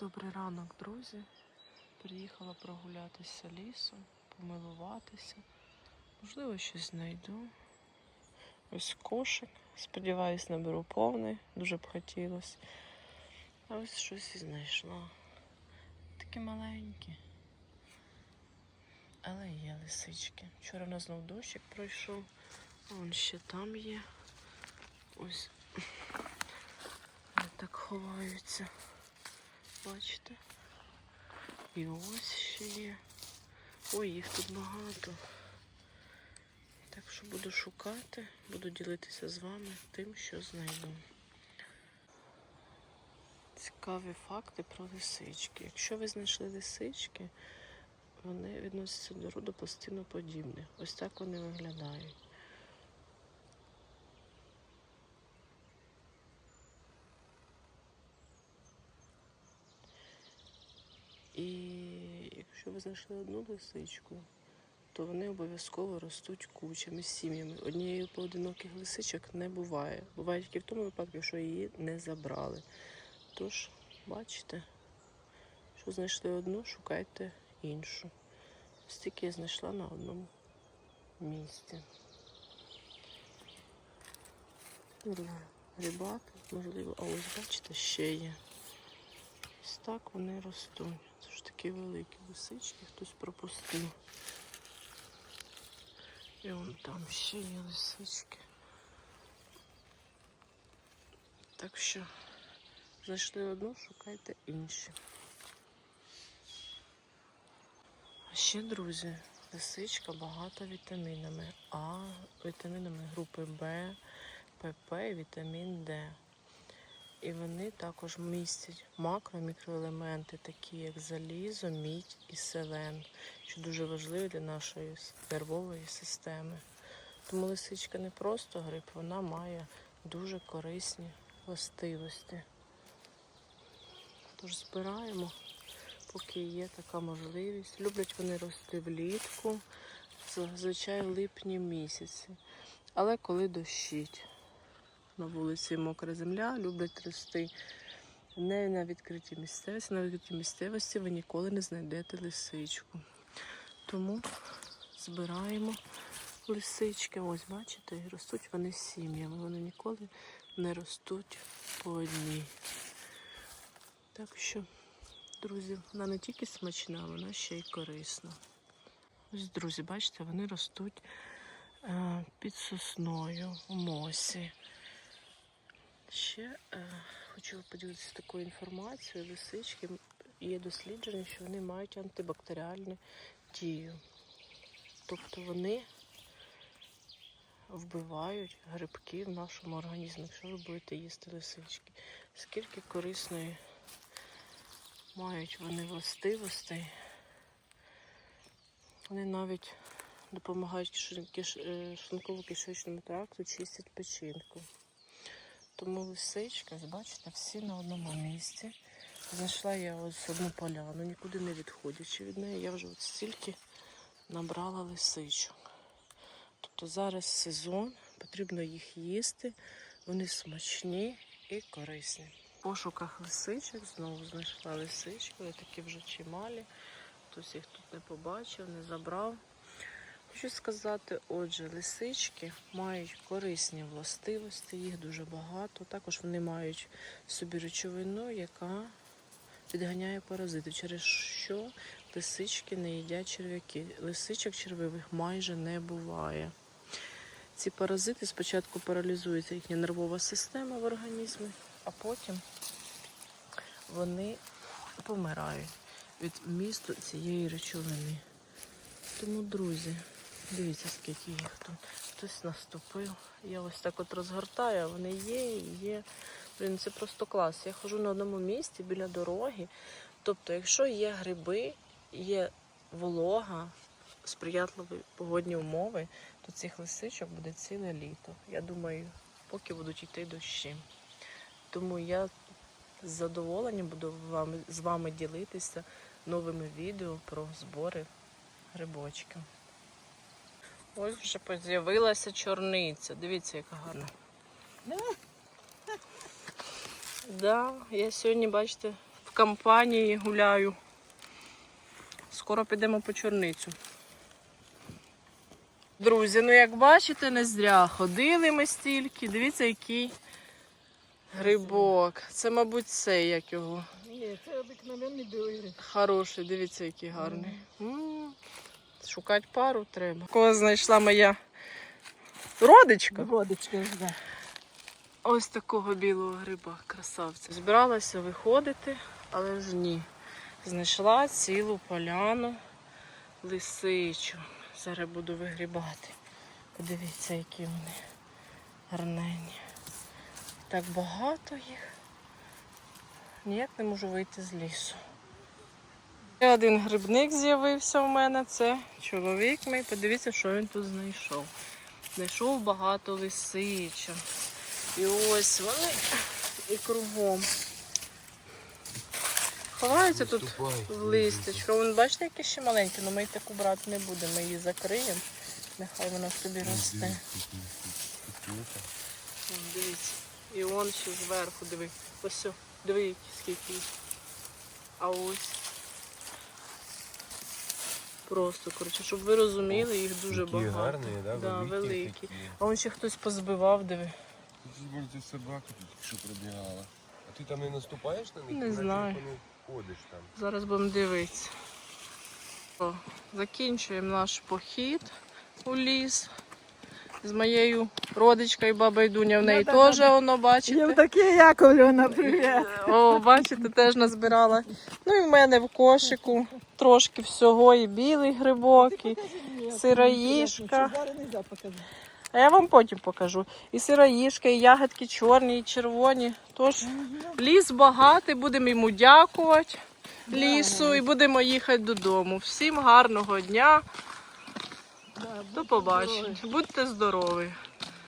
Добрий ранок, друзі. Приїхала прогулятися лісом, помилуватися. Можливо, щось знайду. Ось кошик. Сподіваюсь, наберу повний, дуже б хотілося. А ось щось і знайшла. Такі маленькі. Але є лисички. Вчора у нас знов дощик пройшов. Вон ще там є. Ось так ховаються. Бачите? І ось ще є. Ой, їх тут багато. Так що буду шукати, буду ділитися з вами тим, що знайду. Цікаві факти про лисички. Якщо ви знайшли лисички, вони відносяться до роду пластиноподібних. Ось так вони виглядають. І якщо ви знайшли одну лисичку, то вони обов'язково ростуть кучами, сім'ями. Однієї поодиноких лисичок не буває. Буває тільки в тому випадку, якщо її не забрали. Тож, бачите, що знайшли одну, шукайте іншу. Ось тільки я знайшла на одному місці. Не можливо, а ось бачите, ще є. Ось так вони ростуть. Це ж такі великі лисички, хтось пропустив. І вон там ще є лисички. Так що знайшли одну, шукайте інші. А ще, друзі, лисичка багата вітамінами А, вітамінами групи Б, ПП і вітамін Д. І вони також містять макро- мікроелементи, такі як залізо, мідь і селен, що дуже важливі для нашої нервової системи. Тому лисичка не просто гриб, вона має дуже корисні властивості. Тож збираємо, поки є така можливість. Люблять вони рости влітку, зазвичай в липні місяці. Але коли дощить на вулиці мокра земля, люблять рости не на відкритій місцевості. На відкритій місцевості ви ніколи не знайдете лисичку. Тому збираємо лисички. Ось, бачите, ростуть вони сім'ями. Вони ніколи не ростуть по одній. Так що, друзі, вона не тільки смачна, вона ще й корисна. Ось, друзі, бачите, вони ростуть е, під сосною у мосі. Ще е, хочу поділитися такою інформацією. Лисички є дослідження, що вони мають антибактеріальну дію. Тобто вони вбивають грибки в нашому організмі, якщо ви будете їсти лисички. Скільки корисної мають вони властивостей. Вони навіть допомагають е, шлунково-кишечному тракту, чистять печінку. Тому лисичка, бачите, всі на одному місці. Знайшла я ось одну поляну, нікуди не відходячи від неї. Я вже от стільки набрала лисичок. Тобто зараз сезон, потрібно їх їсти, вони смачні і корисні. В пошуках лисичок знову знайшла лисичку, вони такі вже чималі. Хтось їх тут не побачив, не забрав. Хочу сказати, отже, лисички мають корисні властивості, їх дуже багато. Також вони мають собі речовину, яка відганяє паразитів, через що лисички не їдять черв'яки. Лисичок червивих майже не буває. Ці паразити спочатку паралізується їхня нервова система в організмі, а потім вони помирають від вмісту цієї речовини. Тому, друзі, дивіться, скільки їх тут. Хтось наступив. Я ось так от розгортаю, вони є і є. Блін, це просто клас. Я ходжу на одному місці біля дороги. Тобто, якщо є гриби, є волога, сприятливі погодні умови, то цих лисичок буде ціле літо. Я думаю, поки будуть йти дощі. Тому я з задоволенням буду з вами ділитися новими відео про збори грибочків. Ось вже з'явилася чорниця. Дивіться, яка гарна. Да, я сьогодні, бачите, в компанії гуляю. Скоро підемо по чорницю. Друзі, ну як бачите, не зря ходили ми стільки. Дивіться, який грибок. Це, мабуть, цей, як його. Ні, це обикновенний білий гриб. Хороший, дивіться, який гарний. М, Шукати пару треба. Кого знайшла моя родичка. Водичка, да. Ось такого білого гриба, красавця. Збиралася виходити, але ж ні. Знайшла цілу поляну лисичу. Зараз буду вигрібати. Подивіться, які вони гарненні. Так багато їх. Ніяк не можу вийти з лісу. Ще один грибник з'явився в мене. Це чоловік мій. Подивіться, що він тут знайшов. Знайшов багато лисичок. І ось вони і кругом. Ховаються тут в листячку. Вон, бачите, які ще маленькі, але ми її таку брати не будемо. Ми її закриємо. Нехай вона собі росте. Дивіться. І он ще зверху, диви. Ось, диви, скільки. А ось. Просто, коротше, щоб ви розуміли, їх дуже Такі багато. гарні, да? Да, великі. великі. такі. А он ще хтось позбивав, диви. Тут може собака тут, що пробігала. А ти там не наступаєш на них? Не знаю. як ходиш там. Зараз будемо дивитися. О, закінчуємо наш похід у ліс. З моєю родичкою бабою Дуня. В неї теж воно, бачите. Євдокія Яковлевна, привіт. О, бачите, теж назбирала. Ну і в мене в кошику трошки всього, і білий грибок, і сироїшка. А я вам потім покажу. І сироїшка, і ягодки чорні, і червоні. Тож ліс багатий, будемо йому дякувати лісу і будемо їхати додому. Всім гарного дня. До побачення. Будьте здорові.